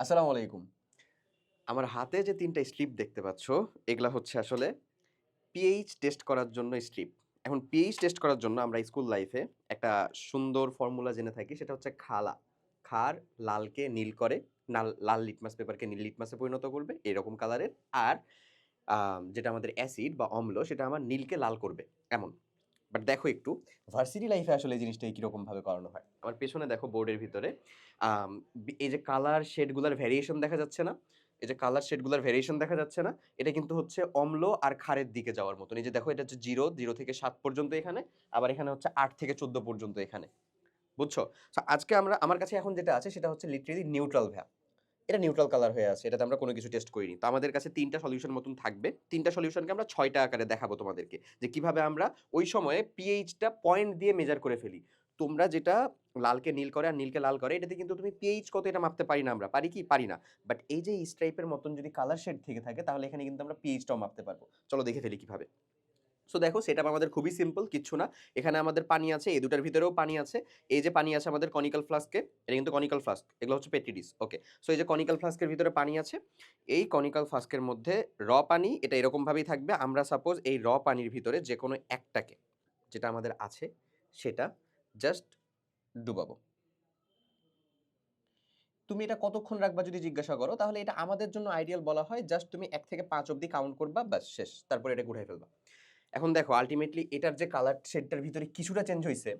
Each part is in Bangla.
আসসালামু আলাইকুম। আমার হাতে যে তিনটা স্লিপ দেখতে পাচ্ছ, এগুলা হচ্ছে আসলে পিএইচ টেস্ট করার জন্য স্লিপ। এখন পিএইচ টেস্ট করার জন্য আমরা স্কুল লাইফে একটা সুন্দর ফর্মুলা জেনে থাকি, সেটা হচ্ছে খালা। খার লালকে নীল করে, নাল, লাল লিটমাস পেপারকে নীল লিটমাসে পরিণত করবে, এরকম কালারের আর যেটা আমাদের অ্যাসিড বা অম্ল, সেটা আমার নীলকে লাল করবে, এমন। বাট দেখো একটু ভার্সিটি লাইফে আসলে এই জিনিসটা কীরকম ভাবে করানো হয়? আমার পেছনে দেখো বোর্ডের ভিতরে এই যে কালার শেডগুলোর ভ্যারিয়েশন দেখা যাচ্ছে না, এই যে কালার শেডগুলোর ভ্যারিয়েশন দেখা যাচ্ছে না, এটা কিন্তু হচ্ছে অম্ল আর ক্ষারের দিকে যাওয়ার মতন। এই যে দেখো এটা হচ্ছে জিরো জিরো থেকে সাত পর্যন্ত এখানে, আবার এখানে হচ্ছে আট থেকে চোদ্দ পর্যন্ত এখানে। বুঝছ? আজকে আমরা, আমার কাছে এখন যেটা আছে সেটা হচ্ছে লিটারেলি নিউট্রাল ভ্যা এটা নিউট্রাল কালার হয়ে আছে, এটাতে আমরা কোনো কিছু টেস্ট করিনি। তো আমাদের কাছে তিনটা সলিউশন মতন থাকবে। তিনটা সলিউশনকে আমরা ছয়টা আকারে দেখাবো তোমাদেরকে, যে কীভাবে আমরা ওই সময়ে পিএইচটা পয়েন্ট দিয়ে মেজার করে ফেলি। তোমরা যেটা লালকে নীল করে আর নীলকে লাল করে, এটাতে কিন্তু তুমি পিএইচ কত এটা মাপতে পারি না আমরা, পারি কি? পারি না। বাট এই যে স্ট্রাইপের মতন যদি কালার শেড থেকে থাকে, তাহলে এখানে কিন্তু আমরা পিএইচটাও মাপতে পারব। চলো দেখে ফেলি কীভাবে। সো দেখো সেটা আমাদের খুবই সিম্পল কিচ্ছু না। এখানে আমাদের পানি আছে, এই দুটার ভিতরেও পানি আছে। এই যে পানি আছে আমাদের কনিক্যাল ফ্লাস্কে এটা কিন্তু কনিক্যাল ফ্লাস্ক এগুলো হচ্ছে পেটিডিস ওকে সো এই যে কনিক্যাল ফ্লাস্কের ভিতরে পানি আছে, এই কনিক্যাল ফ্লাস্কের মধ্যে র পানি, এটা এরকমভাবেই থাকবে। আমরা সাপোজ এই র পানির ভিতরে যে কোনো একটাকে, যেটা আমাদের আছে, সেটা জাস্ট ডুবাবো। তুমি এটা কতক্ষণ রাখবা যদি জিজ্ঞাসা করো, তাহলে এটা আমাদের জন্য আইডিয়াল বলা হয়। জাস্ট তুমি এক থেকে পাঁচ অবধি কাউন্ট করবা, ব্যাস, শেষ। তারপরে এটা উঠাই ফেলবা। এখন দেখো আলটিমেটলি এটার যে কালার শেডটার ভিতরে কিছুটা চেঞ্জ হয়েছে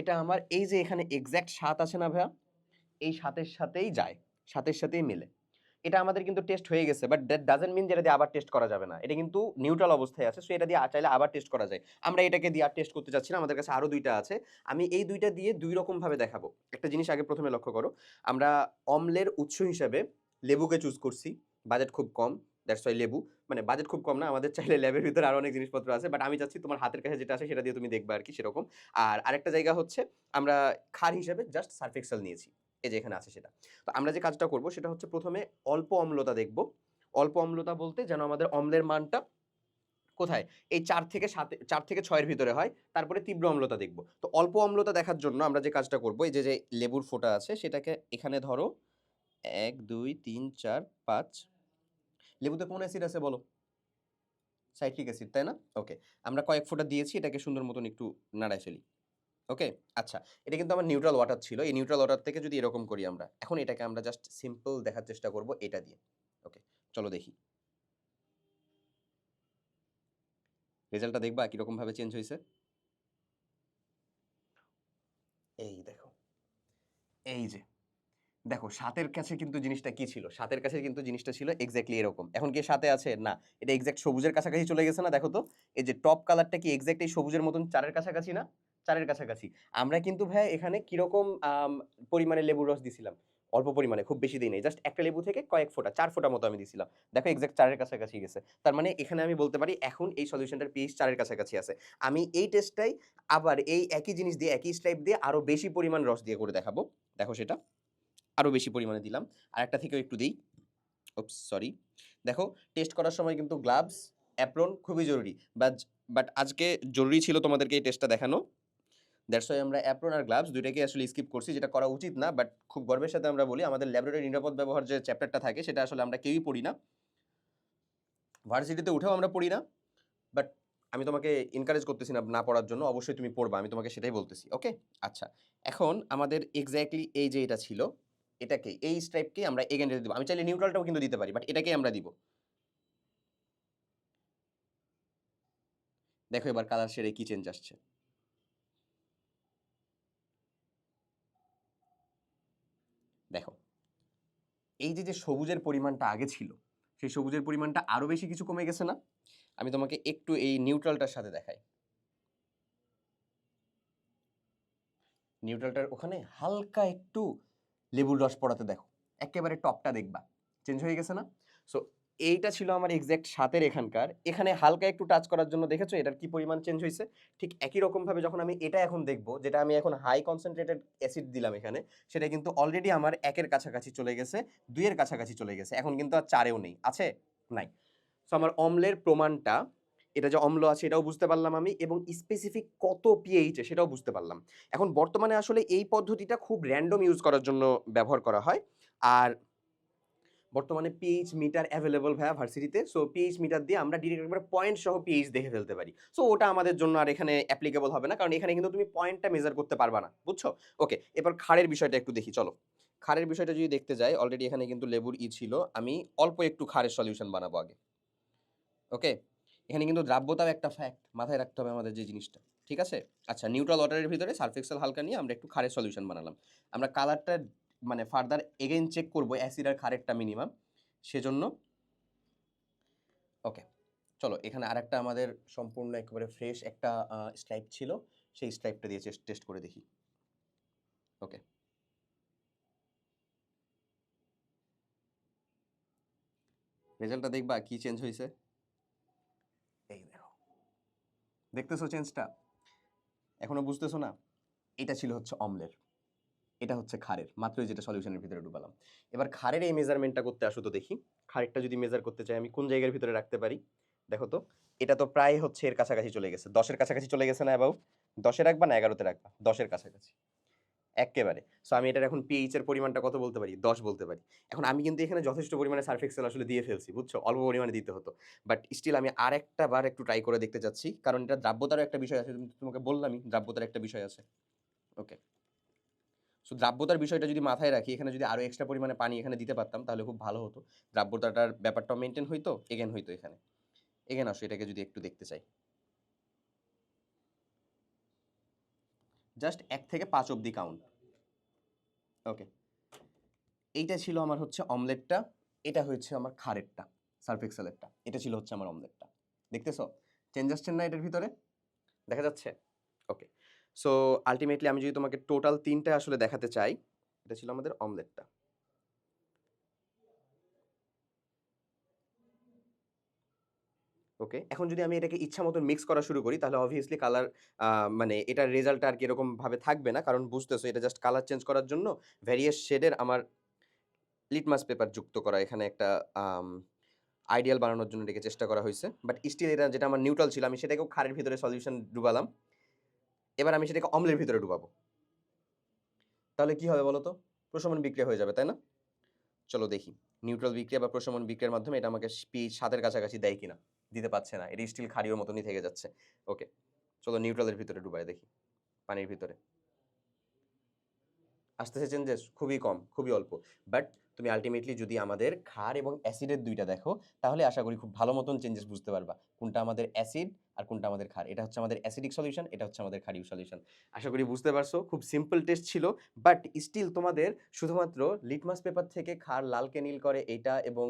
এটা আমার এই যে এখানে এক্স্যাক্ট সাত আছে না ভাইয়া, এই সাতের সাথেই যায় সাতের সাথেই মিলে। এটা আমাদের কিন্তু টেস্ট হয়ে গেছে বাট দ্যাট ডাজেন্ট মিন যেটা দিয়ে আবার টেস্ট করা যাবে না। এটা কিন্তু নিউট্রাল অবস্থায় আছে সো এটা দিয়ে চাইলে আবার টেস্ট করা যায়। আমরা এটাকে দিয়ে আর টেস্ট করতে চাচ্ছি না, আমাদের কাছে আরও দুইটা আছে। আমি এই দুইটা দিয়ে দুই রকম ভাবে দেখাবো। একটা জিনিস আগে প্রথমে লক্ষ্য করো, আমরা অম্লের উৎস হিসাবে লেবুকে চুজ করছি বাজেট খুব কম। দ্যাটস ওয়াই লেবু। মানে বাজেট খুব কম না, আমাদের চাইলে ল্যাবের ভিতরে আরও অনেক জিনিসপত্র আছে বাট আমি চাচ্ছি তোমার হাতের কাছে যেটা আছে সেটা দিয়ে তুমি দেখবে আর কি সেরকম। আর আরেকটা জায়গা হচ্ছে, আমরা খার হিসাবে জাস্ট সার্ফ এক্সেল নিয়েছি, এই যে এখানে আছে সেটা। তো আমরা যে কাজটা করব সেটা হচ্ছে প্রথমে অল্প অম্লতা দেখব। অল্প অম্লতা বলতে যেন আমাদের অম্লের মানটা কোথায়? এই চার থেকে সাতে, চার থেকে ছয়ের ভিতরে হয়, তারপরে তীব্র অম্লতা দেখব। তো অল্প অম্লতা দেখার জন্য আমরা যে কাজটা করব, এই যে যে লেবুর ফোঁটা আছে সেটাকে এখানে ধরো, এক, দুই, তিন, চার, পাঁচ লেবুতে কোন অ্যাসিড আছে বলো? সাইট্রিক অ্যাসিড তাই না? ওকে আমরা কয়েক ফোঁটা দিয়েছি, এটাকে সুন্দর মতন একটু নাড়ায় ফেলি। ওকে আচ্ছা এটা কিন্তু আমার নিউট্রাল ওয়াটার ছিল। এই নিউট্রাল ওয়াটার থেকে যদি এরকম করি আমরা, এখন এটাকে আমরা জাস্ট সিম্পল দেখার চেষ্টা করব এটা দিয়ে। ওকে চলো দেখি। রেজাল্টটা দেখবা? কীরকম ভাবে চেঞ্জ হয়েছে? এই দেখো। এই যে। দেখো, সাতের কাছে কিন্তু জিনিসটা কি ছিল? সাতের কাছে কিন্তু জিনিসটা ছিল এক্স্যাক্টলি এরকম। এখন কি সাথে আছে? না। এটা এক্স্যাক্ট সবুজের কাছাকাছি চলে গেছে না? দেখো তো, এই যে টপ কালারটা কি এক্স্যাক্ট এই সবুজের মতন চারের কাছাকাছি না? চারের কাছাকাছি। আমরা কিন্তু ভাই এখানে কীরকম পরিমাণে লেবুর রস দিছিলাম? অল্প পরিমাণে, খুব বেশি দিই নাই। জাস্ট একটা লেবু থেকে কয়েক ফোঁটা, চার ফোঁটা মতো আমি দিছিলাম। দেখো এক্সাক্ট চারের কাছাকাছি গেছে। তার মানে এখানে আমি বলতে পারি এখন এই সলিউশনটার পিএইচ চারের কাছাকাছি আছে। আমি এই টেস্টটাই আবার এই একই জিনিস দিয়ে, একই স্টাইপ দিয়ে আরও বেশি পরিমাণ রস দিয়ে করে দেখাবো। দেখো সেটা। আরও বেশি পরিমাণে দিলাম। আর একটা থেকেও একটু দিই। ওপস সরি দেখো টেস্ট করার সময় কিন্তু গ্লাভস অ্যাপ্রন খুবই জরুরি। বাট বাট আজকে জরুরি ছিল তোমাদেরকে এই টেস্টটা দেখানো। দ্যাটস ওয়াই আমরা অ্যাপ্রন আর গ্লাভস দুইটাকে আসলে স্কিপ করছি, যেটা করা উচিত না বাট খুব গর্বের সাথে আমরা বলি, আমাদের ল্যাবরেটরি নিরাপদ ব্যবহার যে চ্যাপ্টারটা থাকে, সেটা আসলে আমরা কেউই পড়ি না। ভার্সিটিতে উঠেও আমরা পড়ি না বাট আমি তোমাকে এনকারেজ করতেছি না না পড়ার জন্য, অবশ্যই তুমি পড়বা, আমি তোমাকে সেটাই বলতেছি ওকে আচ্ছা এখন আমাদের এক্স্যাক্টলি এই যে এটা ছিল এটাকে, এই স্ট্রাইপকে আমরা এগেন দিব। আমি চাইলে নিউট্রালটাও কিন্তু দিতে পারি বাট এটাকেই আমরা দিব। দেখো এবার কালার শেডে কি চেঞ্জ আসছে। দেখো, এই যে যে সবুজের পরিমাণটা আগে ছিল, সেই সবুজের পরিমাণটা আরও বেশি কিছু কমে গেছে না? আমি তোমাকে একটু এই নিউট্রালটার সাথে দেখাই। নিউট্রালটার ওখানে হালকা একটু লেবুর রস পড়াতে দেখো। একেবারে টপটা দেখবা। চেঞ্জ হয়ে গেছে না? সো এইটা ছিল আমার এক্স্যাক্ট সাতের এখানকার। এখানে হালকা একটু টাচ করার জন্য দেখেছ, এটার কি পরিমাণ চেঞ্জ হয়েছে? ঠিক একই রকম ভাবে যখন আমি এটা এখন দেখব, যেটা আমি এখন হাই কনসেন্ট্রেটেড অ্যাসিড দিলাম এখানে, সেটা কিন্তু অলরেডি আমার একের কাছাকাছি চলে গেছে, দুইয়ের কাছাকাছি চলে গেছে। এখন কিন্তু আর চারেও নেই। আছে? নাই। সো আমার অম্লের প্রমাণটা এটা যে অম্ল আছে এটাও বুঝতে পারলাম আমি এবং স্পেসিফিক কত পিএইচ সেটাও বুঝতে পারলাম। এখন বর্তমানে আসলে এই পদ্ধতিটা খুব র্যান্ডম ইউজ করার জন্য ব্যবহার করা হয়। আর বর্তমানে পিএইচ মিটার অ্যাভেলেবল ভাইয়া ভার্সিটিতে সো পিএইচ মিটার দিয়ে আমরা ডিরেক্ট একবার পয়েন্ট সহ পিএইচ দেখে ফেলতে পারি। সো ওটা আমাদের জন্য আর এখানে অ্যাপ্লিকেবল হবে না। কারণ এখানে কিন্তু তুমি পয়েন্টটা মেজার করতে পারবা না, বুঝছ? ওকে এবার খাড়ের বিষয়টা একটু দেখি, চলো। খাড়ের বিষয়টা যদি দেখতে যাই অলরেডি এখানে কিন্তু লেবুর ই ছিল। আমি অল্প একটু খাড়ের সলিউশন বানাবো আগে। ওকে এখানে কিন্তু দ্রাব্যতাও একটা ফ্যাক্ট মাথায় রাখতে হবে আমাদের যে জিনিসটা, ঠিক আছে? আচ্ছা নিউট্রাল ওয়াটারের ভিতরে সার্ফেক্সেল হালকা নিয়ে আমরা একটু খাড়ের সলিউশন বানালাম। আমরা কালারটা মানে ফার্দার এগেন চেক করব অ্যাসিড আর খারেরটা মিনিমাম সেজন্য ওকে চলো, এখানে আর একটা আমাদের সম্পূর্ণ একেবারে ফ্রেশ একটা স্ট্রাইপ ছিল, সেই স্ট্রাইপটা দিয়ে টেস্ট করে দেখি। ওকে রেজাল্টটা দেখবা, কি চেঞ্জ হয়েছে এই দেখো দেখতেছো চেঞ্জটা? এখনও বুঝতেছো না? এটা ছিল হচ্ছে অম্লের। এটা হচ্ছে খারের মাত্রই যেটা সলিউশনের ভিতরে ডুবালাম। এবার খারের এই মেজারমেন্টটা করতে আসো তো দেখি। খারেরটা যদি মেজার করতে চাই, আমি কোন জায়গার ভিতরে রাখতে পারি? দেখো তো, এটা তো প্রায় হচ্ছে এর কাছাকাছি চলে গেছে। দশের কাছাকাছি চলে গেছে না অ্যাবাউট দশে রাখবা না এগারোতে রাখবা? দশের কাছাকাছি। একেবারে সো আমি এটার এখন পিএইচ এর পরিমাণটা কত বলতে পারি? দশ বলতে পারি। এখন আমি কিন্তু এখানে যথেষ্ট পরিমাণে সার্ফ এক্সেল আসলে দিয়ে ফেলছি, বুঝছ? অল্প পরিমাণে দিতে হতো। বাট স্টিল আমি আর একটা বার একটু ট্রাই করে দেখতে চাচ্ছি। কারণ এটা দ্রাব্যতারও একটা বিষয় আছে তোমাকে বললামই দ্রাব্যতার একটা বিষয় আছে। ওকে সো দ্রাব্যতার বিষয়টা যদি মাথায় রাখি, এখানে যদি আরও এক্সট্রা পরিমাণে পানি এখানে দিতে পারতাম, তাহলে খুব ভালো হতো। দ্রাব্যতাটার ব্যাপারটাও মেনটেন হইতো এগেন হইতো এখানে। এগেন আসো, এটাকে যদি একটু দেখতে চাই। জাস্ট এক থেকে পাঁচ অবধি কাউন্ট ওকে এইটা ছিল আমার হচ্ছে অমলেটটা এটা হচ্ছে আমার খারেরটা সার্ফ এক্সেলেরটা এটা ছিল হচ্ছে আমার অমলেটটা দেখতেছো? চেঞ্জ আসছেন না এটার ভিতরে? দেখা যাচ্ছে? ওকে সো আলটিমেটলি আমি যদি তোমাকে টোটাল তিনটা আসলে দেখাতে চাই, এটা ছিল আমাদের অমলেটটা ওকে? এখন যদি আমি এটাকে ইচ্ছা মতো মিক্স করা শুরু করি, তাহলে অবভিয়াসলি কালার মানে এটার রেজাল্ট আর কি এরকম ভাবে থাকবে না। কারণ বুঝতেছো, এটা জাস্ট কালার চেঞ্জ করার জন্য ভ্যারিয়াস শেডের আমার লিটমাস পেপার যুক্ত করা, এখানে একটা আইডিয়াল বানানোর জন্য এটাকে চেষ্টা করা হয়েছে। বাট স্টিল এটা যেটা আমার নিউট্রাল ছিল, আমি সেটাকেও খারের ভিতরে সলিউশন ডুবালাম। এবার আমি সেটাকে অম্লের ভিতরে ডুবাবো। তাহলে কি হবে বলো তো প্রশমন বিক্রিয়া হয়ে যাবে, তাই না? চলো দেখি। নিউট্রাল বিক্রিয়া বা প্রশমন বিক্রিয়ার মাধ্যমে এটা আমাকে পিএইচ সাতের কাছাকাছি দেয় কিনা। দিতে পারছে না। এটি স্টিল খাড়িওর মতনই থেকে যাচ্ছে। ওকে চলো নিউট্রালের ভিতরে ডুবাই দেখি, পানির ভিতরে। আসতেছে চেঞ্জেস খুবই কম, খুবই অল্প। বাট তুমি আলটিমেটলি যদি আমাদের ক্ষার এবং অ্যাসিডের দুইটা দেখো, তাহলে আশা করি খুব ভালো মতন চেঞ্জেস বুঝতে পারবা, কোনটা আমাদের অ্যাসিড আর কোনটা আমাদের ক্ষার। এটা হচ্ছে আমাদের অ্যাসিডিক সলিউশন এটা হচ্ছে আমাদের ক্ষারীয় সলিউশন আশা করি বুঝতে পারছ, খুব সিম্পল টেস্ট ছিল বাট স্টিল তোমাদের শুধুমাত্র লিটমাস পেপার থেকে ক্ষার লালকে নীল করে এটা এবং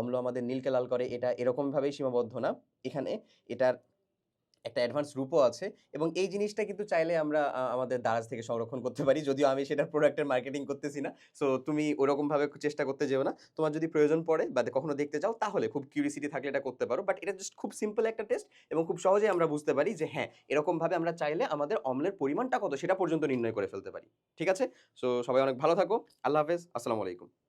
অম্ল আমাদের নীলকে লাল করে এটা এরকমভাবেই সীমাবদ্ধ না। এখানে এটার একটা অ্যাডভান্স রূপও আছে এবং এই জিনিসটা কিন্তু চাইলে আমরা আমাদের দারাজ থেকে সংরক্ষণ করতে পারি। যদিও আমি সেটা প্রোডাক্টের মার্কেটিং করতেছি না। সো তুমি ওরকমভাবে চেষ্টা করতে যেও না। তোমার যদি প্রয়োজন পড়ে বা কখনো দেখতে চাও তাহলে খুব কিউরিসিটি থাকলে এটা করতে পারো। বাট এটা জাস্ট খুব সিম্পল একটা টেস্ট এবং খুব সহজেই আমরা বুঝতে পারি যে হ্যাঁ এরকমভাবে আমরা চাইলে আমাদের অম্লের পরিমাণটা কত সেটা পর্যন্ত নির্ণয় করে ফেলতে পারি। ঠিক আছে? সো সবাই অনেক ভালো থাকো। আল্লাহ হাফেজ। আসসালামু আলাইকুম।